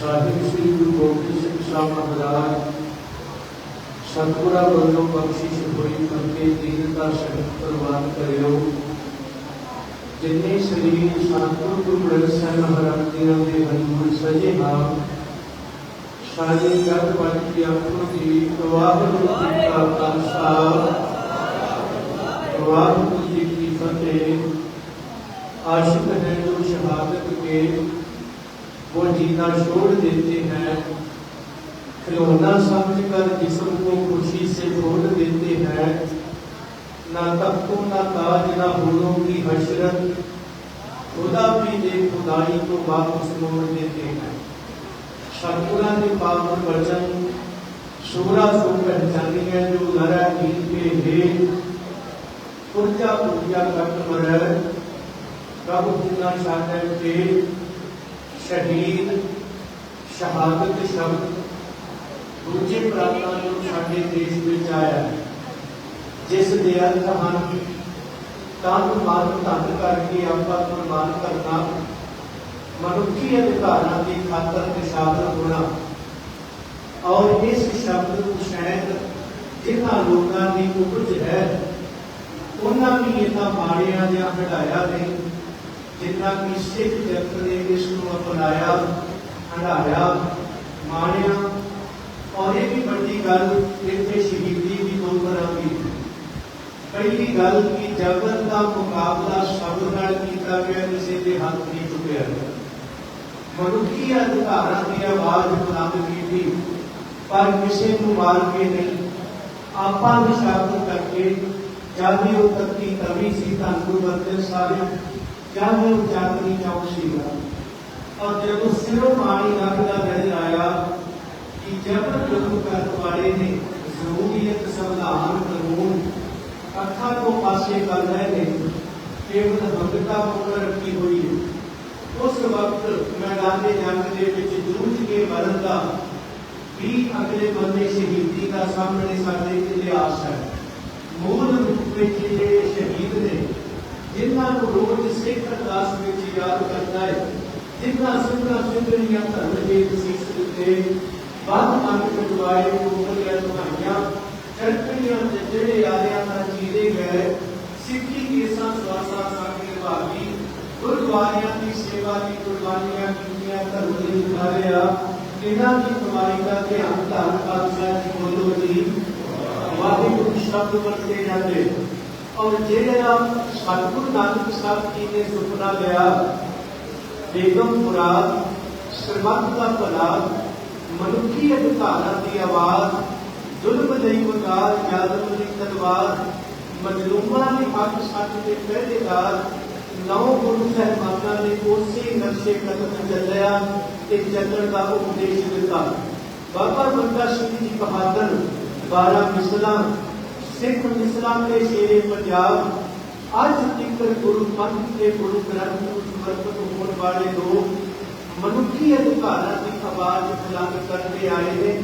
ਸਾਹਿਬ ਸ੍ਰੀ ਗੁਰੂ ਗੋਬਿੰਦ ਸਿੰਘ ਸਾਹਿਬ ਮਹਾਰਾਜ ਸਤਿਗੁਰਾਂ ਵੱਲੋਂ ਬਖਸ਼ਿਸ਼ ਹੋਈ ਕਰਕੇ ਦੀਨਤਾ ਸਹਿਤ ਪ੍ਰਵਾਨ ਕਰਿਓ। ਜਿੰਨੇ ਸਰੀਰ ਸਤਿਗੁਰ ਗੁਰੂ ਗ੍ਰੰਥ ਸਾਹਿਬ ਮਹਾਰਾਜ ਜੀ ਦੇ ਹਨੂਰ ਸਜੇ ਹਾਂ, ਸਾਰੇ ਜਗ ਵੱਜ ਕੇ ਆਪੋ ਜੀ, ਵਾਹਿਗੁਰੂ ਜੀ ਕਾ ਖਾਲਸਾ, ਵਾਹਿਗੁਰੂ ਜੀ ਕੀ ਫਤਿਹ। ਆਸ਼ਿਕ ਹੈ ਜੋ ਸ਼ਹਾਦਤ ਕੇ वो जी ना छोड़ देते हैं खिलौना समझ कर जिसम को खुशी से खोल देते हैं ना तख्तों ना ताज ना फूलों की हशरत खुदा भी दे खुदाई को वापस मोड़ देते हैं शकुरा के पावन वचन शोरा सो पहचानी है जो लरा गीत पे हे पुरजा पुरजा कट मर कब पूरा शादन के ਸ਼ਹੀਦ ਸ਼ਹਾਦਤ ਸ਼ਬਦ ਦੂਜੇ ਪ੍ਰਾਪਤਾਂ ਨੂੰ ਸਾਡੇ ਦੇਸ਼ ਵਿੱਚ ਆਇਆ ਜਿਸ ਦੇ ਅਰਥ ਹਨ, ਤਨ ਮਨ ਧਨ ਕਰਕੇ ਆਪਾਂ ਨੂੰ ਕਰਨਾ, ਮਨੁੱਖੀ ਅਧਿਕਾਰਾਂ ਦੀ ਖਾਤਰ ਨਿਸ਼ਾਦਰ ਹੋਣਾ। ਔਰ ਇਸ ਸ਼ਬਦ ਨੂੰ ਸ਼ਾਇਦ ਜਿਨ੍ਹਾਂ ਲੋਕਾਂ ਦੀ ਉਪਜ ਹੈ, ਉਹਨਾਂ ਵੀ ਇਦਾਂ ਮਾੜਿਆਂ ਜਾਂ ਹਟਾਇਆ ਨਹੀਂ ਜਿੰਨਾ ਕਿ ਸਿੱਖ ਜਗਤ ਨੇ ਇਸ ਨੂੰ ਅਪਣਾਇਆ ਹਟਾਇਆ ਮਾਣਿਆ ਔਰ ਇਹ ਵੀ ਵੱਡੀ ਗੱਲ ਇੱਥੇ ਸ਼ਹੀਦੀ ਦੀ ਦੋ ਤਰ੍ਹਾਂ ਦੀ ਹੈ। ਪਹਿਲੀ ਗੱਲ ਕਿ ਜਬਰ ਦਾ ਮੁਕਾਬਲਾ ਸ਼ਬਦ ਨਾਲ ਕੀਤਾ ਗਿਆ, ਕਿਸੇ ਦੇ ਹੱਥ ਨਹੀਂ ਚੁੱਕਿਆ ਗਿਆ ਮਨੁੱਖੀ ਅਧਿਕਾਰਾਂ ਦੀ ਆਵਾਜ਼ ਬੁਲੰਦ ਕੀਤੀ, ਪਰ ਕਿਸੇ ਨੂੰ ਮਾਰ ਕੇ ਨਹੀਂ ਆਪਾਂ ਨਿਸ਼ਾਨ ਕਰਕੇ ਚਾਹੇ ਉਹ ਤੱਕੀ ਕਵੀ ਸੀ ਤਾਂ ਗੁਰਬਖਸ਼ ਸਾਹਿਬ ਚਾਹੇ ਉਹ ਚਾਕਰੀ ਚੌਕ ਸੀਗਾ ਔਰ ਜਦੋਂ ਸਿਰੋਂ ਪਾਣੀ ਲੱਗਦਾ ਨਜ਼ਰ ਆਇਆ ਕਿ ਜਬਰ ਜੁਲਮ ਕਰਨ ਵਾਲੇ ਨੇ ਜ਼ਰੂਰੀਅਤ ਸੰਵਿਧਾਨ ਕਾਨੂੰਨ, ਅੱਖਾਂ ਤੋਂ ਪਾਸੇ ਕਰ ਰਹੇ ਨੇ, ਕੇਵਲ ਭਗਤਾ ਮੁਕਰ ਰੱਖੀ ਹੋਈ ਹੈ। ਉਸ ਵਕਤ ਮੈਦਾਨ ਦੇ ਜੰਗ ਦੇ ਵਿੱਚ ਜੂਝ ਕੇ ਮਰਨ ਦਾ ਵੀ ਅਗਲੇ ਬੰਦੇ ਸ਼ਹੀਦੀ ਦਾ ਸਾਹਮਣੇ ਸਾਡੇ ਇਤਿਹਾਸ ਹੈ। ਮੂਲ ਰੂਪ ਵਿੱਚ ਜਿਹੜੇ ਸ਼ਹੀਦ ਨੇ ਜਿਨ੍ਹਾਂ ਨੂੰ ਰੋਜ਼ ਸਿੱਖ ਅਰਦਾਸ ਵਿੱਚ ਯਾਦ ਕਰਦਾ ਹੈ ਜਿਨ੍ਹਾਂ ਸਿੰਘਾਂ ਸਿੰਘਣੀਆਂ ਧਰਮ ਦੇ ਸੀਸ ਦਿੱਤੇ ਬਾਦ ਮੰਗ ਕਟਵਾਏ ਉਮਰੀਆਂ ਦੁਹਾਈਆਂ ਚਰਪੀਆਂ ਤੇ ਜਿਹੜੇ ਆਲਿਆਂ ਦਾ ਜੀਦੇ ਗਏ ਸਿੱਖੀ ਕੇਸਾਂ ਸਵਾਸਾਂ ਸਾਡੀ ਭਾਗੀ ਗੁਰਦੁਆਰਿਆਂ ਦੀ ਸੇਵਾ ਦੀ ਕੁਰਬਾਨੀਆਂ ਕੀਤੀਆਂ ਧਰਮ ਦੇ ਉਤਾਰਿਆ ਇਹਨਾਂ ਦੀ ਕਮਾਈ ਦਾ ਧਿਆਨ ਧੰਨ ਪਾਤਸ਼ਾਹ ਜੀ ਬੋਲੋ ਜੀ ਵਾਹਿਗੁਰੂ ਸ਼ਬਦ ਵਰਤੇ ਜਾਂਦੇ ਔਰ ਜਿਹੜਾ ਸਤਿਗੁਰੂ ਨਾਨਕ ਸਾਹਿਬ ਜੀ ਨੇ ਸੁਪਨਾ ਲਿਆ, ਬੇਗਮ ਮੁਰਾਦ ਸਰਬੱਤ ਦਾ ਭਲਾ, ਮਨੁੱਖੀ ਅਧਿਕਾਰਾਂ ਦੀ ਆਵਾਜ਼, ਜ਼ੁਲਮ ਲਈ ਵਕਾਰ ਜ਼ਾਲਮ ਦੀ ਤਲਵਾਰ, ਮਜ਼ਲੂਮਾਂ ਦੇ ਹੱਕ ਸੱਚ ਦੇ ਪਹਿਰੇਦਾਰ ਨੌ ਗੁਰੂ ਸਾਹਿਬਾਨਾਂ ਨੇ ਉਸੇ ਨਕਸ਼ੇ ਕਦਮ ਚੱਲਿਆ ਤੇ ਚੱਲਣ ਦਾ ਉਪਦੇਸ਼ ਦਿੱਤਾ। ਬਾਬਾ ਬੰਦਾ ਸਿੰਘ ਜੀ ਬਹਾਦਰ 12 ਮਿਸਲਾਂ ਸਿੱਖ ਇਸਲਾਮ ਦੇ ਸ਼ੇਰੇ ਪੰਜਾਬ, ਅੱਜ ਤੱਕ ਗੁਰੂ ਪੰਥ ਦੇ ਗੁਰੂ ਗ੍ਰੰਥ ਨੂੰ ਸਮਰਪਿਤ ਹੋਣ ਵਾਲੇ ਲੋਕ ਮਨੁੱਖੀ ਅਧਿਕਾਰਾਂ ਦੀ ਆਵਾਜ਼ ਬੁਲੰਦ ਕਰਦੇ ਆਏ ਨੇ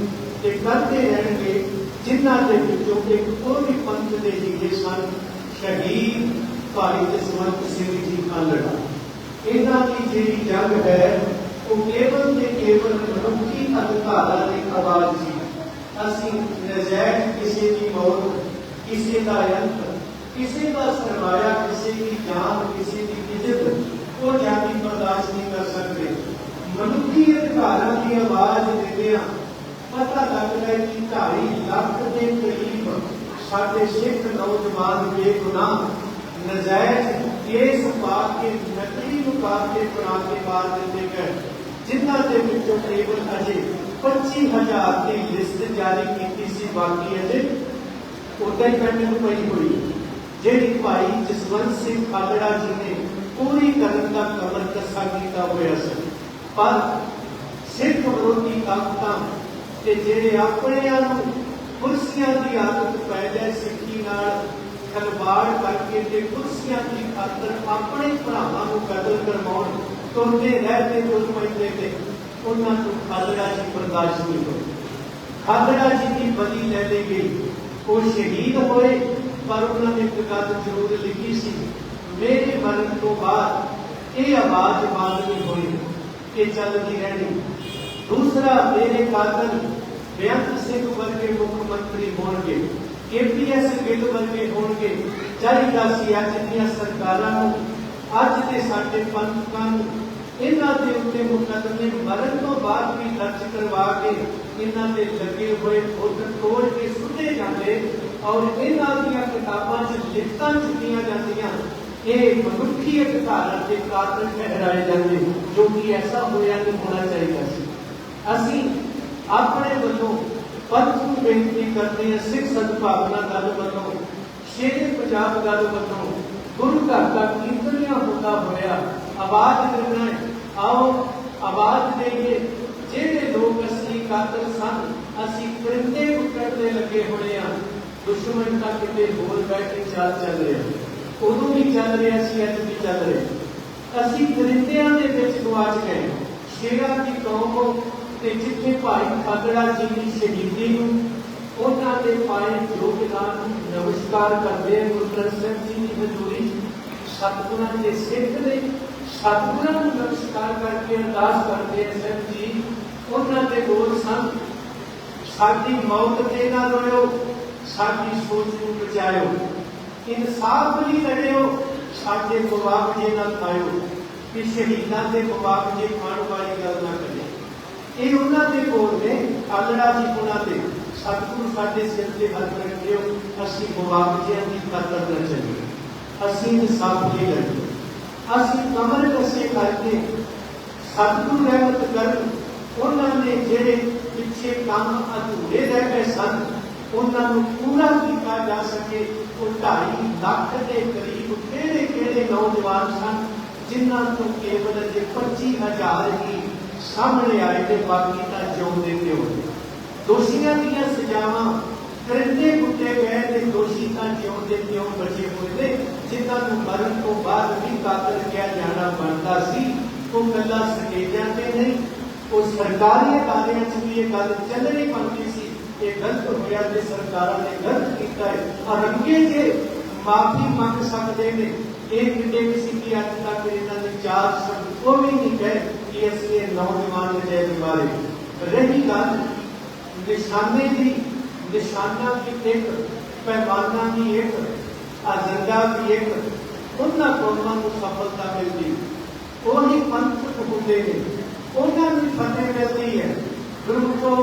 ਤੇ ਕਰਦੇ ਰਹਿਣਗੇ, ਜਿਨ੍ਹਾਂ ਦੇ ਵਿੱਚੋਂ ਇੱਕ ਉਹ ਪੰਥ ਦੇ ਹੀਰੇ ਸਨ, ਸ਼ਹੀਦ ਭਾਈ ਜਸਵੰਤ ਸਿੰਘ ਜੀ ਖਾਲੜਾ ਇਹਨਾਂ ਦੀ ਜਿਹੜੀ ਜੰਗ ਹੈ, ਉਹ ਕੇਵਲ ਤੇ ਕੇਵਲ ਮਨੁੱਖੀ ਅਧਿਕਾਰਾਂ ਦੀ ਆਵਾਜ਼ ਸੀ। ਅਸੀਂ ਨਜਾਇਜ਼ ਕਿਸੇ ਦੀ ਮੌਤ ਕਿਸੇ ਦਾ ਅੰਤ, ਕਿਸੇ ਦਾ ਸਰਮਾਇਆ, ਕਿਸੇ ਦੀ ਜਾਨ, ਕਿਸੇ ਦੀ ਇੱਜ਼ਤ ਉਹ ਜਾਤੀ ਬਰਦਾਸ਼ਤ ਨਹੀਂ ਕਰ ਸਕਦੇ। ਮਨੁੱਖੀ ਅਧਿਕਾਰਾਂ ਦੀ ਆਵਾਜ਼ ਦਿੰਦਿਆਂ ਪਤਾ ਲੱਗਦਾ ਹੈ ਕਿ 2.5 ਲੱਖ ਦੇ ਕਰੀਬ ਸਾਡੇ ਸਿੱਖ ਨੌਜਵਾਨ ਬੇਗੁਨਾਹ ਨਜਾਇਜ਼ ਕੇਸ ਪਾ ਕੇ, ਨਕਲੀ ਮੁਕਾਬਲੇ ਬਣਾ ਕੇ ਮਾਰ ਦਿੰਦੇ ਗਏ, ਜਿਨ੍ਹਾਂ ਦੇ ਵਿੱਚੋਂ ਕੇਵਲ ਅਜੇ 25000 ਦੀ ਲਿਸਟ ਜਾਰੀ ਕੀਤੀ ਸੀ, ਬਾਕੀ ਅਜੇ ਉਦਾਂ ਹੀ ਪੈਂਡਿੰਗ ਪਈ ਹੋਈ ਹੈ। ਜਿਹੜੀ ਭਾਈ ਜਸਵੰਤ ਸਿੰਘ ਖਾਲੜਾ ਜੀ ਨੇ ਪੂਰੀ ਕਰਨ ਦਾ ਕਮਰ ਕੱਸਾ ਕੀਤਾ ਹੋਇਆ ਸੀ, ਪਰ ਸਿੱਖ ਵਿਰੋਧੀ ਤਾਕਤਾਂ ਤੇ ਜਿਹੜੇ ਆਪਣਿਆਂ ਨੂੰ ਕੁਰਸੀਆਂ ਦੀ ਆਦਤ ਪੈ ਗਏ ਸਿੱਖੀ ਨਾਲ ਖਲਵਾੜ ਕਰਕੇ ਤੇ ਕੁਰਸੀਆਂ ਦੀ ਖਾਤਰ ਆਪਣੇ ਭਰਾਵਾਂ ਨੂੰ ਕਤਲ ਕਰਵਾਉਣ, ਤੁਰਦੇ ਰਹਿਦੇ ਤੁਰ ਪੈਂਦੇ ਤੇ ਉਹਨਾਂ ਨੂੰ ਖਾਲੜਾ ਜੀ ਬਰਦਾਸ਼ਤ ਨਹੀਂ ਹੋਈ ਖਾਲੜਾ ਜੀ ਦੀ ਬਲੀ ਲੈ ਲਈ ਗਈ ਉਹ ਸ਼ਹੀਦ ਹੋਏ, ਪਰ ਉਹਨਾਂ ਨੇ ਇੱਕ ਗੱਲ ਜ਼ਰੂਰ ਲਿਖੀ ਸੀ, ਮੇਰੇ ਮਰਨ ਤੋਂ ਬਾਅਦ ਇਹ ਆਵਾਜ਼ ਬੰਦ ਨਹੀਂ ਹੋਈ, ਇਹ ਚੱਲਦੀ ਰਹਿਣੀ। ਦੂਸਰਾ, ਮੇਰੇ ਕਾਤਲ ਬੇਅੰਤ ਸਿੰਘ ਵਰਗੇ ਮੁੱਖ ਮੰਤਰੀ ਹੋਣਗੇ, ਕੇਪੀਐਸ ਗਿੱਲ ਵਰਗੇ ਹੋਣਗੇ ਚਾਹੀਦਾ ਸੀ ਅੱਜ ਦੀਆਂ ਸਰਕਾਰਾਂ ਨੂੰ, ਅੱਜ ਦੇ ਸਾਡੇ ਪੰਥਕਾਂ ਨੂੰ ਇਹਨਾਂ ਦੇ ਉੱਤੇ ਮੁਕੱਦਮੇ ਮਰਨ ਤੋਂ ਬਾਅਦ ਵੀ ਦਰਜ ਕਰਵਾ ਕੇ ਇਹਨਾਂ ਦੇ ਲੱਗੇ ਹੋਏ ਫੁੱਟ ਤੋੜ ਕੇ ਸੁੱਟੇ ਜਾਂਦੇ ਔਰ ਇਹਨਾਂ ਦੀਆਂ ਕਿਤਾਬਾਂ 'ਚ ਲਿਖਤਾਂ ਚੁੱਕੀਆਂ ਜਾਂਦੀਆਂ ਇਹ ਮਨੁੱਖੀ ਅਧਿਕਾਰਾਂ ਦੇ ਕਾਤਲ ਠਹਿਰਾਏ ਜਾਂਦੇ ਜੋ ਕਿ ਐਸਾ ਹੋਇਆ ਨਹੀਂ ਹੋਣਾ ਚਾਹੀਦਾ ਸੀ। ਅਸੀਂ ਆਪਣੇ ਵੱਲੋਂ ਪੰਥ ਨੂੰ ਬੇਨਤੀ ਕਰਦੇ ਹਾਂ, ਸਿੱਖ ਸਦਭਾਵਨਾ ਗੱਲ ਵੱਲੋਂ, ਸ਼ੇਰੇ ਪੰਜਾਬ ਗੱਲ ਵੱਲੋਂ ਗੁਰੂ ਘਰ ਦਾ ਕੀਰਤਨੀਆ ਹੁੰਦਾ ਹੋਇਆ ਆਵਾਜ਼ ਦੇਣਾ ਆਓ ਆਵਾਜ਼ ਦੇਈਏ। ਜਿਹੜੇ ਲੋਕ ਅਸਲੀ ਕਾਤਲ ਸਨ, ਅਸੀਂ ਕਰਿੰਦੇ ਕੁੱਟਣ ਲੱਗੇ ਹੋਏ ਆ ਦੁਸ਼ਮਣ ਤਾਂ ਕਿਤੇ ਹੋਰ ਬੈਠੇ ਚਾਲ ਚੱਲ ਰਿਹਾ ਉਦੋਂ ਵੀ ਚੱਲ ਰਿਹਾ ਸੀ, ਅੱਜ ਵੀ ਚੱਲ ਰਿਹਾ। ਅਸੀਂ ਕਰਿੰਦਿਆਂ ਦੇ ਵਿੱਚ ਗਵਾਚ ਗਏ। ਸ਼ੇਰਾਂ ਦੀ ਕੌਮ ਤੇ ਜਿੱਥੇ ਭਾਈ ਖਾਗੜਾ ਜੀ ਦੀ ਸ਼ਹੀਦੀ ਨੂੰ, ਉਹਨਾਂ ਦੇ ਪਾਏ ਯੋਗਦਾਨ ਨੂੰ ਨਮਸਕਾਰ ਕਰਦੇ ਹਾਂ ਜੀ ਦੀ ਹਜ਼ੂਰੀ। ਸਤਿਗੁਰਾਂ ਦੇ ਸਿੱਖ ਨੇ ਸਤਿਗੁਰਾਂ ਨੂੰ ਨਮਸਕਾਰ ਕਰਕੇ, ਅਰਦਾਸ ਕਰਦੇ ਹਾਂ ਸਾਹਿਬ ਜੀ, ਉਹਨਾਂ ਦੇ ਬੋਲ ਸਨ ਸਾਡੀ ਮੌਤ ਤੇ ਨਾ ਰੋਇਓ, ਸਾਡੀ ਸੋਚ ਨੂੰ ਬਚਾਇਓ। ਇਨਸਾਫ ਲਈ ਲੜਿਓ, ਸਾਡੇ ਮੁਆਵਜ਼ੇ ਨਾਲ ਖਾਇਓ। ਕਿ ਸ਼ਹੀਦਾਂ ਦੇ ਮੁਆਵਜ਼ੇ ਖਾਣ ਵਾਲੀ ਗੱਲ ਨਾ ਕਰਿਓ ਇਹ ਉਹਨਾਂ ਦੇ ਕੋਲ ਨੇ, ਆਲੜਾ ਜੀ ਉਹਨਾਂ ਦੇ। ਸਤਿਗੁਰੂ ਸਾਡੇ ਸਿਰ ਤੇ ਹੱਥ ਰੱਖਿਓ, ਅਸੀਂ ਮੁਆਵਜ਼ਿਆਂ ਦੀ ਖਾਤਰ ਨਾ ਚੱਲੀਏ। ਅਸੀਂ ਇਨਸਾਫ ਲਈ ਲੜੀਏ। ਅਸੀਂ ਕਮਰ ਕਸੇ ਕਰਕੇ ਸਤਿਗੁਰੂ ਰਹਿਮਤ ਕਰਨ, ਉਹਨਾਂ ਨੇ ਜਿਹੜੇ ਪਿੱਛੇ ਕੰਮ ਅਧੂਰੇ ਰਹਿ ਗਏ ਸਨ, ਉਹਨਾਂ ਨੂੰ ਪੂਰਾ ਕੀਤਾ ਜਾ ਸਕੇ। ਉਹ 2.5 ਲੱਖ ਦੇ ਕਰੀਬ ਕਿਹੜੇ ਕਿਹੜੇ ਨੌਜਵਾਨ ਸਨ, ਜਿਨ੍ਹਾਂ ਤੋਂ ਕੇਵਲ ਜੇ 25000 ਹੀ ਸਾਹਮਣੇ ਆਏ ਤੇ ਬਾਕੀ ਤਾਂ ਜਿਉਂਦੇ ਤੇ ਹੋਏ ਦੋਸ਼ੀਆਂ ਦੀਆਂ ਸਜ਼ਾਵਾਂ ਕਰਿੰਦੇ ਕੁੱਟੇ ਗਏ ਤੇ ਦੋਸ਼ੀ ਤਾਂ ਜਿਉਂਦੇ ਤਿਉਂ ਬਚੇ ਹੋਏ ਨੇ ਜਿਨ੍ਹਾਂ ਨੂੰ ਮਰਨ ਤੋਂ ਬਾਅਦ ਵੀ ਕਾਤਲ ਕਿਹਾ ਜਾਣਾ ਬਣਦਾ ਸੀ, ਉਹ ਗੱਲਾਂ ਸਟੇਜਾਂ ਤੇ ਨਹੀਂ ਉਹ ਸਰਕਾਰੀ ਅਦਾਰਿਆਂ 'ਚ ਵੀ ਇਹ ਗੱਲ ਚੱਲਣੀ ਬਣਦੀ ਸੀ ਇਹ ਗਲਤ ਹੋਇਆ ਤੇ ਸਰਕਾਰਾਂ ਨੇ ਗਲਤ ਕੀਤਾ ਹੈ। ਅਰੰਗੇ ਜੇ ਮਾਫੀ ਮੰਗ ਸਕਦੇ ਨੇ, ਇਹ ਕਿਤੇ ਵੀ ਸੀ ਕਿ ਅੱਜ ਤੱਕ ਇਹਨਾਂ ਦੇ ਚਾਰ ਸ਼ਬਦ ਉਹ ਵੀ ਨਹੀਂ ਕਹੇ ਕਿ ਅਸੀਂ ਇਹ ਨੌਜਵਾਨ ਨਜਾਇਜ਼ ਬਾਰੇ। ਰਹੀ ਗੱਲ, ਨਿਸ਼ਾਨੇ ਦੀ, ਨਿਸ਼ਾਨਾ ਦੀ ਇੱਕ ਪੈਮਾਨਾ ਦੀ ਇੱਕ ਅਜੰਡਾ ਦੀ ਇੱਕ ਉਹਨਾਂ ਕੌਮਾਂ ਨੂੰ ਸਫਲਤਾ ਮਿਲਦੀ ਉਹੀ ਪੰਥਕ ਹੁੰਦੇ ਨੇ ਉਹਨਾਂ ਨੂੰ ਫਤਿਹ ਮਿਲਦੀ ਹੈ ਗੁਰੂ ਤੋਂ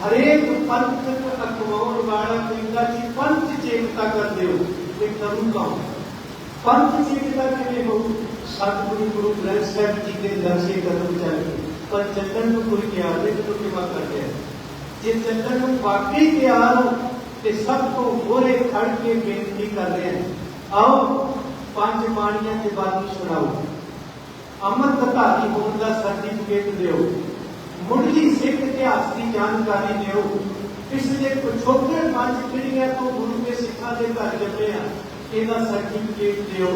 ਹਰੇਕ ਪੰਥਕ ਅਖਵਾਉਣ ਵਾਲਾ ਕਹਿੰਦਾ ਜੀ ਪੰਥ ਚੇਕਤਾ ਕਰਦੇ ਹੋ ਇਹ ਕਰੂੰਗਾ ਪੰਥ ਚੇਕਤਾ ਕਿਵੇਂ ਹੋ ਸਤਿਗੁਰੂ ਗੁਰੂ ਗ੍ਰੰਥ ਸਾਹਿਬ ਜੀ ਦੇ ਦਰਸ਼ੇ ਕਦਮ ਚੱਲ ਪਰ ਚੱਲਣ ਨੂੰ ਕੋਈ ਤਿਆਰ ਨਹੀਂ ਤੋਂ ਕਿਵਾ ਕਰਦੇ ਆ ਜੇ ਚੱਲਣ ਨੂੰ ਵਾਕਈ ਤਿਆਰ ਹੋ ਤੇ ਸਭ ਤੋਂ ਹੋਰੇ ਖੜ ਕੇ ਬੇਨਤੀ ਕਰ ਰਹੇ ਹਾਂ ਆਓ ਪੰਜ ਬਾਣੀਆਂ ਦੀ ਬਾਣੀ ਸੁਣਾਓ ਅਮਰ ਧਾਰੀ ਹੋਣ ਦਾ ਸਰਟੀਫਿਕੇਟ ਦਿਓ ਮੁੱਢਲੀ ਸਿੱਖ ਇਤਿਹਾਸ ਦੀ ਜਾਣਕਾਰੀ ਦਿਓ ਪਿਛਲੇ ਪਿਛੋਕੜ ਪੰਜ ਪੀੜ੍ਹੀਆਂ ਤੋਂ ਗੁਰੂ ਦੇ ਸਿੱਖਾਂ ਦੇ ਘਰ ਜੰਮੇ ਆ ਇਹਦਾ ਸਰਟੀਫਿਕੇਟ ਦਿਓ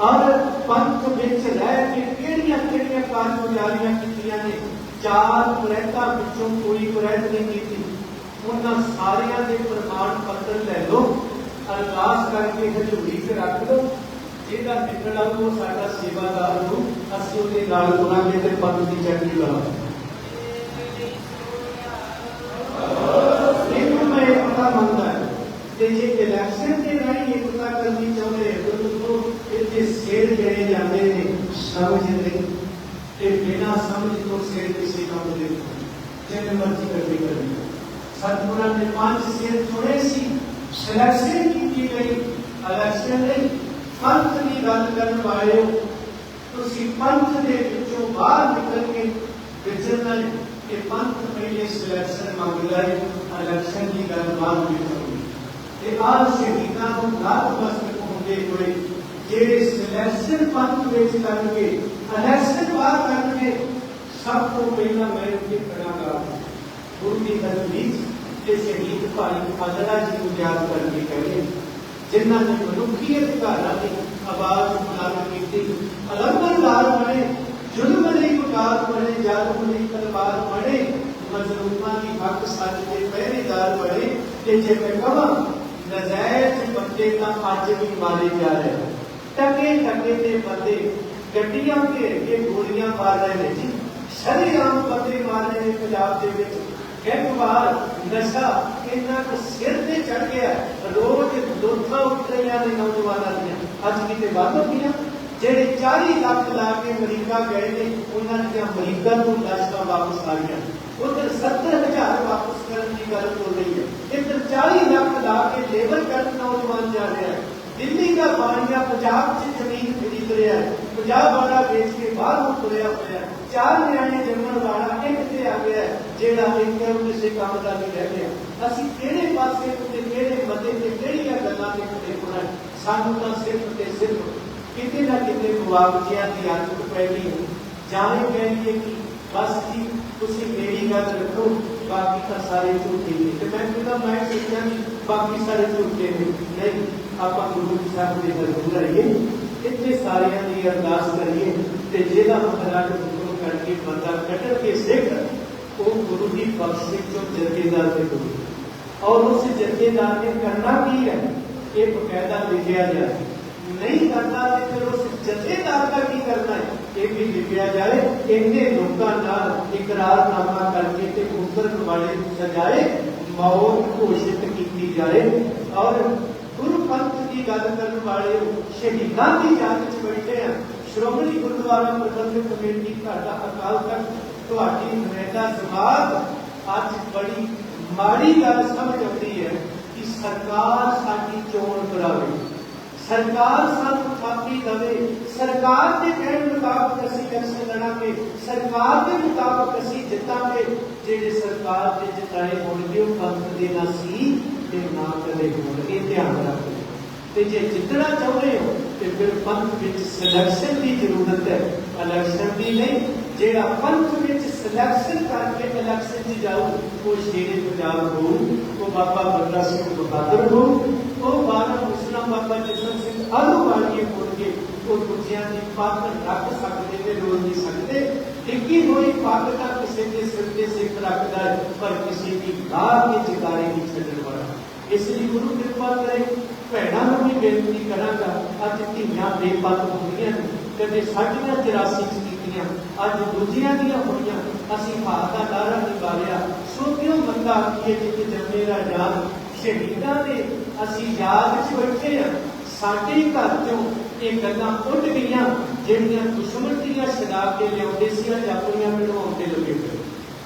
ਔਰ ਪੰਥ ਵਿੱਚ ਰਹਿ ਕੇ ਕਿਹੜੀਆਂ ਕਿਹੜੀਆਂ ਕਾਰਗੁਜ਼ਾਰੀਆਂ ਕੀਤੀਆਂ ਨੇ ਚਾਰ ਕੁਰੈਤਾਂ ਵਿੱਚੋਂ ਕੋਈ ਕੁਰੈਤ ਨਹੀਂ ਕੀਤੀ ਉਹਨਾਂ ਸਾਰਿਆਂ ਦੇ ਪ੍ਰਮਾਣ ਪੱਤਰ ਲੈ ਲਓ। ਅਰਦਾਸ ਕਰਕੇ ਹਜ਼ੂਰੀ 'ਚ ਰੱਖ ਲਓ। ਜਿਹਦਾ ਨਿਕਲ ਆਊ ਉਹ ਸਾਡਾ ਸੇਵਾਦਾਰ ਹੋ ਅਸੀਂ ਉਹਦੇ ਨਾਲ ਤੁਰਾਂਗੇ ਤੇ ਪੰਥ ਦੀ ਚੜ੍ਹਦੀ ਕਰਾਂਗੇ ਇਹਨੂੰ ਮੈਂ ਇਹ ਪਤਾ ਮੰਨਦਾ ਹੈ ਤੇ ਜੇ ਇਲੈਕਸ਼ਨ ਦੇ ਰਾਹੀਂ ਇਹ ਪਤਾ ਕਰਨੀ ਚਾਹੁੰਦੇ ਹੋ ਤਾਂ ਇੱਥੇ ਸਿਰ ਜਿਹੜੇ ਜਾਂਦੇ ਨੇ, ਸਮਝ ਨਹੀਂ ਤੇ ਬਿਨਾ ਸਮਝ ਤੋਂ ਸਿਰ ਕਿਸੇ ਕੰਮ ਦੇ ਜਿੰਨੇ ਮਰਜ਼ੀ ਕਰਨੀ ਕਰਨੀ। ਸਤਿਗੁਰਾਂ ਨੇ ਪੰਜ ਸਿਰ ਚੁਣੇ ਸੀ ਸਿਲੈਕਸ਼ਨ ਕੀਤੀ ਗਈ ਇਲੈਕਸ਼ਨ ਨਹੀਂ ਪੰਥ ਦੀ ਗੱਲ ਕਰਨ ਵਾਲਿਓ ਤੁਸੀਂ ਪੰਥ ਦੇ ਵਿੱਚੋਂ ਬਾਹਰ ਨਿਕਲ ਕੇ ਵਿਚਰਨਾ ਹੈ ਕਿ ਪੰਥ ਪਹਿਲੇ ਸਿਲੈਕਸ਼ਨ ਮੰਗਦਾ ਹੈ ਇਲੈਕਸ਼ਨ ਦੀ ਗੱਲ ਬਾਅਦ ਵਿੱਚ ਹੋਊਗੀ ਤੇ ਆਹ ਸ਼ਹੀਦਾਂ ਨੂੰ ਲਾਭ ਮਸਤਕ ਹੁੰਦੇ ਹੋਏ ਜਿਹੜੇ ਸਿਲੈਕਸ਼ਨ ਪੰਥ ਵਿੱਚ ਕਰਨਗੇ ਇਲੈਕਸ਼ਨ ਬਾਹਰ ਕਰਨਗੇ ਸਭ ਤੋਂ ਪਹਿਲਾਂ ਮੈਂ ਉੱਥੇ ਖੜਾ ਕਰਾਂ ਗੁਰੂ ਦੀ ਹਜ਼ੂਰੀ ਤੇ ਸ਼ਹੀਦ ਭਾਈ ਖਾਲੜਾ ਜੀ ਨੂੰ ਯਾਦ ਕਰਕੇ ਕਹਿੰਦੇ ਜਿਨ੍ਹਾਂ ਨੇ ਮਨੁੱਖੀ ਅਧਿਕਾਰਾਂ ਦੀ ਆਵਾਜ਼ ਬੁਲੰਦ ਕੀਤੀ ਅਲੰਬਰਦਾਰ ਬਣੇ ਜ਼ੁਲਮ ਲਈ ਉਤਾਰ ਬਣੇ ਜ਼ਾਲਮ ਲਈ ਤਲਵਾਰ ਬਣੇ ਮਜ਼ਲੂਮਾਂ ਦੀ ਹੱਕ ਸੱਚ ਦੇ ਪਹਿਰੇਦਾਰ ਬਣੇ ਤੇ ਜੇ ਮੈਂ ਕਹਾਂ ਨਜ਼ਾਇਜ਼ ਬੰਦੇ ਤਾਂ ਅੱਜ ਵੀ ਮਾਰੇ ਜਾ ਰਹੇ ਟਕੇ ਟਕੇ ਦੇ ਬੰਦੇ ਗੱਡੀਆਂ ਘੇਰ ਕੇ ਗੋਲੀਆਂ ਮਾਰ ਰਹੇ ਨੇ ਜੀ ਸ਼ਰੀਆਮ ਬੰਦੇ ਮਾਰੇ ਨੇ ਪੰਜਾਬ ਦੇ ਵਿੱਚ ਇੱਕ ਵਾਰ ਨਸ਼ਾ ਇੰਨਾ ਕੁ ਸਿਰ ਤੇ ਚੜ ਗਿਆ, ਰੋਜ਼ ਦੋਥਾਂ ਉੱਠ ਰਹੀਆਂ ਨੇ ਨੌਜਵਾਨਾਂ ਦੀਆਂ। ਅੱਜ ਕਿਤੇ ਵੱਧ ਹੁੰਦੀਆਂ ਜਿਹੜੇ 40 ਲੱਖ ਲਾ ਕੇ ਅਮਰੀਕਾ ਗਏ ਨੇ, ਉਹਨਾਂ ਦੀਆਂ ਅਮਰੀਕਾ ਤੋਂ ਲਾਸ਼ਾਂ ਵਾਪਸ ਆ ਗਈਆਂ ਉਧਰ 70000 ਵਾਪਸ ਕਰਨ ਦੀ ਗੱਲ ਹੋ ਰਹੀ ਹੈ। ਇੱਧਰ 40 ਲੱਖ ਲਾ ਕੇ ਲੇਬਰ ਕਰਨ ਨੌਜਵਾਨ ਜਾ ਰਿਹਾ ਹੈ। ਦਿੱਲੀ ਦਾ ਬਾਣੀਆ ਪੰਜਾਬ 'ਚ ਜ਼ਮੀਨ ਖਰੀਦ ਰਿਹਾ ਹੈ। ਪੰਜਾਬ ਵਾਲਾ ਵੇਚ ਕੇ ਬਾਹਰ ਨੂੰ ਤੁਰਿਆ ਹੋਇਆ ਹੈ। ਚਾਰ ਨਿਆਣੇ ਜੰਮਣ ਵਾਲਾ ਇੱਕ ਤੇ ਆ ਗਿਆ, ਜਿਹੜਾ ਇੱਕ ਕਿਸੇ ਕੰਮ ਦਾ ਨਹੀਂ ਰਹਿ ਗਿਆ। ਅਸੀਂ ਕਿਹੜੇ ਪਾਸੇ ਤੇ ਕਿਹੜੇ ਮਤੇ ਤੇ ਕਿਹੜੀਆਂ ਗੱਲਾਂ ਤੇ ਖੜੇ ਹੋਣਾ ਸਾਨੂੰ ਤਾਂ ਸਿਰਫ ਤੇ ਸਿਰਫ ਕਿਤੇ ਨਾ ਕਿਤੇ ਮੁਆਵਜ਼ਿਆਂ ਦੀ ਆਦਤ ਪੈ ਗਈ ਹੈ। ਜਾਂ ਇਹ ਕਿ ਬਸ ਜੀ, ਤੁਸੀਂ ਮੇਰੀ ਗੱਲ ਰੱਖੋ, ਬਾਕੀ ਤਾਂ ਸਾਰੇ ਝੂਠੇ ਨੇ। ਤੇ ਮੈਂ ਕਹਿੰਦਾ ਮੈਂ ਸੋਚਿਆ ਕਿ ਬਾਕੀ ਸਾਰੇ ਝੂਠੇ ਨੇ। ਨਹੀਂ, ਆਪਾਂ ਗੁਰੂ ਸਾਹਿਬ ਦੇ ਦਰਬਾਰ ਆਈਏ ਇੱਥੇ ਸਾਰਿਆਂ ਦੀ ਅਰਦਾਸ ਕਰੀਏ ਤੇ ਜਿਹਦਾ ਮਹਾਰਾਜ ਹੁਕਮ ਕਰਕੇ ਬੰਦਾ ਕੱਢ ਕੇ ਸਿੱਖ ਉਹ ਗੁਰੂ ਦੀ ਬਖਸ਼ਿਸ਼ ਚੋਂ ਜਥੇਦਾਰ ਤੇ ਗੁਰੂ ਔਰ ਉਸ ਜਥੇਦਾਰ ਨੇ ਕਰਨਾ ਕੀ ਹੈ ਇਹ ਬਕਾਇਦਾ ਲਿਖਿਆ ਜਾਏ ਨਹੀਂ ਕਰਨਾ ਤੇ ਫਿਰ ਉਸ ਜਥੇਦਾਰ ਦਾ ਕੀ ਕਰਨਾ ਹੈ ਇਹ ਵੀ ਲਿਖਿਆ ਜਾਏ ਇੰਨੇ ਲੋਕਾਂ ਨਾਲ ਇਕਰਾਰਨਾਮਾ ਕਰਕੇ ਤੇ ਉਤਰਨ ਵਾਲੇ ਨੂੰ ਸਜਾਏ ਮੌਤ ਘੋਸ਼ਿਤ ਕੀਤੀ ਜਾਏ ਔਰ ਗੁਰੂ ਪੰਥ ਦੀ ਗੱਲ ਕਰਨ ਵਾਲੇ ਸ਼ਹੀਦਾਂ ਦੀ ਯਾਦ ਵਿੱਚ ਬੈਠੇ ਆ ਸ਼੍ਰੋਮਣੀ ਗੁਰਦੁਆਰਾ ਪ੍ਰਬੰਧਕ ਕਮੇਟੀ ਤੁਹਾਡਾ ਅਕਾਲ ਤਖਤ, ਤੁਹਾਡੀ ਨੁਮਾਇੰਦਾ ਜਮਾਤ, ਅੱਜ ਬੜੀ ਮਾੜੀ ਗੱਲ ਸਮਝ ਆਉਂਦੀ ਹੈ ਕਿ ਸਰਕਾਰ ਸਾਡੀ ਚੋਣ ਕਰਾਵੇ। ਸਰਕਾਰ ਸਾਨੂੰ ਥਾਪੀ ਦਵੇ। ਸਰਕਾਰ ਦੇ ਕਹਿਣ ਮੁਤਾਬਕ ਅਸੀਂ ਇਲੈਕਸ਼ਨ ਲੜਾਂਗੇ। ਸਰਕਾਰ ਦੇ ਮੁਤਾਬਕ ਅਸੀਂ ਜਿੱਤਾਂਗੇ। ਜਿਹੜੇ ਸਰਕਾਰ ਦੇ ਜਿਤਾਏ ਹੋਣਗੇ, ਉਹ ਪੰਥ ਦੇ ਨਾ ਸੀ ਤੇ ਨਾ ਕਦੇ ਹੋਣਗੇ। ਧਿਆਨ ਰੱਖੋ। ਤੇ ਜੇ ਜਿੱਤਣਾ ਚਾਹੁੰਦੇ ਹੋ, ਤੇ ਫਿਰ ਪੰਥ ਵਿੱਚ ਸਿਲੈਕਸ਼ਨ ਦੀ ਜ਼ਰੂਰਤ ਹੈ। ਇਲੈਕਸ਼ਨ ਦੀ ਨਹੀਂ, ਜਿਹੜਾ ਪੰਥ ਵਿੱਚ ਸਿਲੈਕਸ਼ਨ ਕਰਕੇ ਇਲੈਕਸ਼ਨ 'ਚ ਜਾਊ, ਉਹ ਸ਼ੇਰੇ ਪੰਜਾਬ ਹੋਊ। ਉਹ ਬਾਬਾ ਬੰਦਾ ਸਿੰਘ ਬਹਾਦਰ ਹੋਊ। ਉਹ ਬਾਰਾਂ ਮੁਸਲਮਾਨ ਬਾਬਾ ਜਿਸਮ ਸਿੰਘ ਆਲੂਵਾਲੀਏ ਹੋਣਗੇ। ਉਹ ਦੂਜਿਆਂ ਦੀ ਪੱਗ ਰੱਖ ਸਕਦੇ ਤੇ ਰੋਲ ਨਹੀਂ ਸਕਦੇ। ਟਿੱਕੀ ਹੋਈ ਪੱਗ ਤਾਂ ਕਿਸੇ ਦੇ ਸਿਰ ਤੇ ਸਿੱਖ ਰੱਖਦਾ ਪਰ ਕਿਸੇ ਦੀ ਗਾਹ ਦੇ ਜਗਾਰੇ ਨਹੀਂ ਛੱਡਣ ਵਾਲਾ। ਇਸ ਲਈ ਗੁਰੂ ਕਿਰਪਾ ਕਰੇ ਭੈਣਾਂ ਨੂੰ ਵੀ ਬੇਨਤੀ ਕਰਾਂਗਾ, ਅੱਜ ਧੀਆਂ ਬੇਪੱਤ ਹੁੰਦੀਆਂ ਨੇ, ਕਦੇ ਸਾਡੀਆਂ 84 ਚ ਕੀਤੀਆਂ, ਅੱਜ ਦੂਜੀਆਂ ਦੀਆਂ ਹੋਈਆਂ, ਅਸੀਂ ਭਾਰਤ ਦਾ ਨਾਰਾ ਨਹੀਂ ਮਾਰਿਆ ਮੰਗਾ ਆਖੀਏ ਜਿੱਥੇ ਜੰਮੇ ਰਾਜਾਨ ਸ਼ਹੀਦਾਂ ਦੇ ਅਸੀਂ ਯਾਦ ਚ ਬੈਠੇ ਆ, ਸਾਡੇ ਘਰ ਚੋਂ ਇਹ ਗੱਲਾਂ ਉੱਡ ਗਈਆਂ, ਜਿਹੜੀਆਂ ਦੁਸ਼ਮਣ ਦੀਆਂ ਛਡਾ ਕੇ ਲਿਆਉਂਦੇ ਸੀ, ਅੱਜ ਆਪਣੀਆਂ ਬਣਾਉਣ ਲੱਗੇ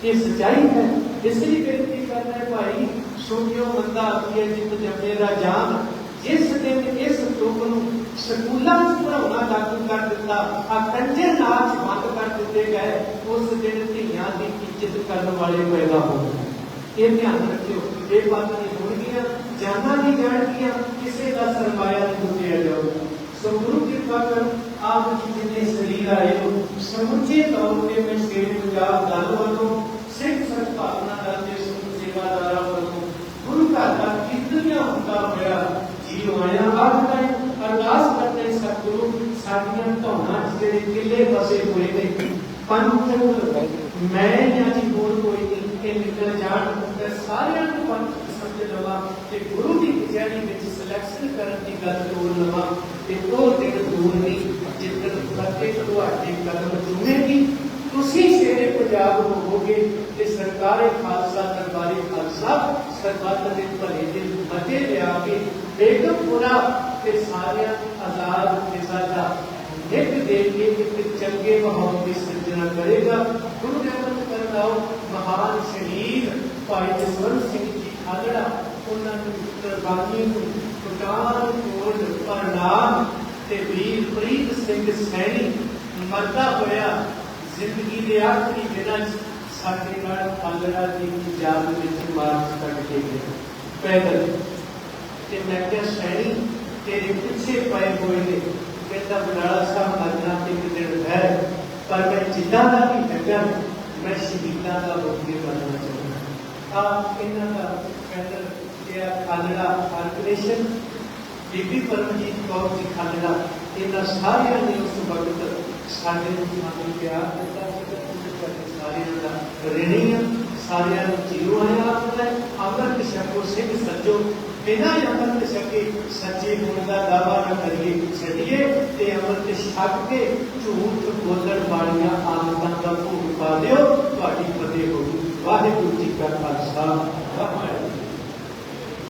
ਇਹ ਸਚਾਈ ਹੈ, ਇਸ ਲਈ ਬੇਨਤੀ ਕਰਦਾ ਹੈ ਭਾਈ ਸੋਨਿਓ ਬੰਦਾ ਆਖੀਏ ਜਿੱਤ ਜੰਮੇ ਦਾ ਰਾਜਾਨ ਜਿਸ ਦਿਨ ਇਸ ਤੁਕ ਨੂੰ ਸਕੂਲਾਂ 'ਚ ਪੜਾਉਣਾ ਲਾਗੂ ਕਰ ਦਿੱਤਾ, ਆ ਕੰਜਰ ਨਾਚ ਬੰਦ ਕਰ ਦਿੱਤੇ ਗਏ, ਉਸ ਦਿਨ ਧੀਆਂ ਦੀ ਇੱਜ਼ਤ ਕਰਨ ਵਾਲੇ ਪੈਦਾ ਹੋ ਗਏ। ਇਹ ਧਿਆਨ ਰੱਖਿਓ, ਇਹ ਬਾਤ ਨਹੀਂ ਹੋਣਗੀਆਂ, ਜਾਨਾਂ ਨਹੀਂ ਜਾਣਗੀਆਂ, ਕਿਸੇ ਦਾ ਸਰਮਾਇਆ ਨਹੀਂ ਲੁੱਟਿਆ ਜਾਊਗਾ। ਸੋ ਗੁਰੂ ਕਿਰਪਾ ਕਰ ਆਪ ਜੀ ਜਿੰਨੇ ਸਰੀਰ ਆਏ ਹੋ, ਸਮੁੱਚੇ ਤੌਰ ਤੇ ਮੈਂ ਸ਼ੇਰ ਪੰਜਾਬ ਦਲ ਵੱਲੋਂ ਸਿੱਖ ਸੰਸਥਾਪਨਾ ਦਲ ਦੇ ਸਮੂਹ ਸੇਵਾਦਾਰਾਂ ਵੱਲੋਂ ਗੁਰੂ ਘਰ ਦਾ ਕੀਰਤਨੀਆ ਹੁੰਦਾ ਹੋਇਆ ਜੀਵ ਆਇਆ। ਅੱਜ ਤਾਈਂ ਅਰਦਾਸ ਕਰਦੇ ਸਤਿਗੁਰੂ, ਸਾਡੀਆਂ ਧੌਣਾ ਜਿਹੜੇ ਕਿਲੇ ਫਸੇ ਹੋਏ ਨੇ ਪੰਥ ਮੈਂ ਜਾਂ ਜੀ ਹੋਰ ਕੋਈ ਨਹੀਂ, ਇਹ ਨਿਕਲ ਜਾਣ ਤੇ ਸਾਰਿਆਂ ਨੂੰ ਪੰਥ ਸਮਝ ਲਵਾ ਤੇ ਗੁਰੂ ਦੀ ਕਚਹਿਰੀ ਵਿੱਚ ਸਿਲੈਕਸ਼ਨ ਕਰਨ ਦੀ ਗੱਲ ਤੋੜ ਲਵਾ ਤੇ ਉਹ ਦਿਨ ਦੂਰ ਨਹੀਂ ਜਿੱਦਣ ਪ੍ਰਤੇਕ ਤੁਹਾਡੇ ਕਦਮ ਚੁਣੇਗੀ। ਤੁਸੀਂ ਸ਼ੇਰੇ ਪੰਜਾਬ ਹੋਵੋਗੇ ਤੇ ਸਰਕਾਰੇ ਖਾਲਸਾ ਦਰਬਾਰੇ ਖਾਲਸਾ ਸਰਬੱਤ ਦੇ ਭਲੇ ਦੇ ਮਤੇ ਲਿਆ ਕੇ ਬੇਗਮਪੁਰਾ ਤੇ ਸਾਰਿਆਂ ਨੂੰ ਆਜ਼ਾਦ ਫਿਜ਼ਾ ਇੱਕ ਦੇ ਕੇ ਇੱਕ ਚੰਗੇ ਮਾਹੌਲ ਦੀ ਸਿਰਜਣਾ ਕਰੇਗਾ। ਗੁਰੂ ਨਾਨਕ ਕਰਨਾਉ ਮਹਾਨ ਸ਼ਹੀਦ ਭਾਈ ਜਸਵੰਤ ਸਿੰਘ ਜੀ ਖਾਲੜਾ, ਉਹਨਾਂ ਨੂੰ ਕੁਰਬਾਨੀ ਨੂੰ ਕੁਟਾਨ ਕੋਲ ਪ੍ਰਣਾਮ ਤੇ ਵੀਰ ਪ੍ਰੀਤ ਸਿੰਘ ਸੈਣੀ ਮਰਦਾ ਹੋਇਆ ਜ਼ਿੰਦਗੀ ਦੇ ਆਖਰੀ ਦਿਨਾਂ 'ਚ ਸਾਡੇ ਨਾਲ ਖਾਲੜਾ ਦੀ ਯਾਦ ਵਿੱਚ ਮਾਰਚ ਕੱਢ ਕੇ ਗਏ। ਪੈਦਲ ਤੇ ਮੈਂ ਕਿਹਾ ਸੈਣੀ ਤੇਰੇ ਪਿੱਛੇ ਪਏ ਹੋਏ ਨੇ ਕਹਿੰਦਾ ਬਨਾਲਾ ਸਾਹਿਬ ਮਰਨਾ ਤੇ ਇੱਕ ਦਿਨ ਹੈ ਪਰ ਮੈਂ ਜਿੱਦਾਂ ਦਾ ਵੀ ਹੈਗਾ ਮੈਂ ਸ਼ਹੀਦਾਂ ਦਾ ਰੋਕੇ ਬਣਨਾ ਚਾਹੁੰਦਾ ਆ ਇਹਨਾਂ ਦਾ ਕਹਿੰਦਾ ਕਿ ਆ ਖਾਲੜਾ ਆਰਗੇਨਾਈਜੇਸ਼ਨ ਬੀਬੀ ਪਰਮਜੀਤ ਕੌਰ ਜੀ ਖਾਲੜਾ ਇਹਨਾਂ ਸਾਰਿਆਂ ਨੇ ਉਸ ਵਕਤ ਸਾਡੇ ਨੂੰ ਸਾਨੂੰ ਪਿਆਰ ਦਿੱਤਾ ਸੀ ਸਾਰਿਆਂ ਦਾ ਰਣੀ ਆ ਸਾਰਿਆਂ ਨੂੰ ਜੀਰੋ ਆਇਆ ਆਪਦਾ ਅਮਰਤ ਛਕੋ ਸਿੰਘ ਸੱਜੋ ਬਿਨਾਂ ਅਮਰਤ ਛਕੇ ਸੱਚੇ ਹੋਣ ਦਾ ਦਾਵਾ ਨਾ ਕਰੀਏ ਛੱਡੀਏ ਤੇ ਅਮਰਤ ਛਕ ਕੇ ਝੂਠ ਬੋਲਣ ਵਾਲੀਆਂ ਆਦਤਾਂ ਦਾ ਭੋਗ ਪਾ ਦਿਓ ਤੁਹਾਡੀ ਫਤਿਹ ਹੋਊਗੀ ਵਾਹਿਗੁਰੂ ਜੀ ਕਾ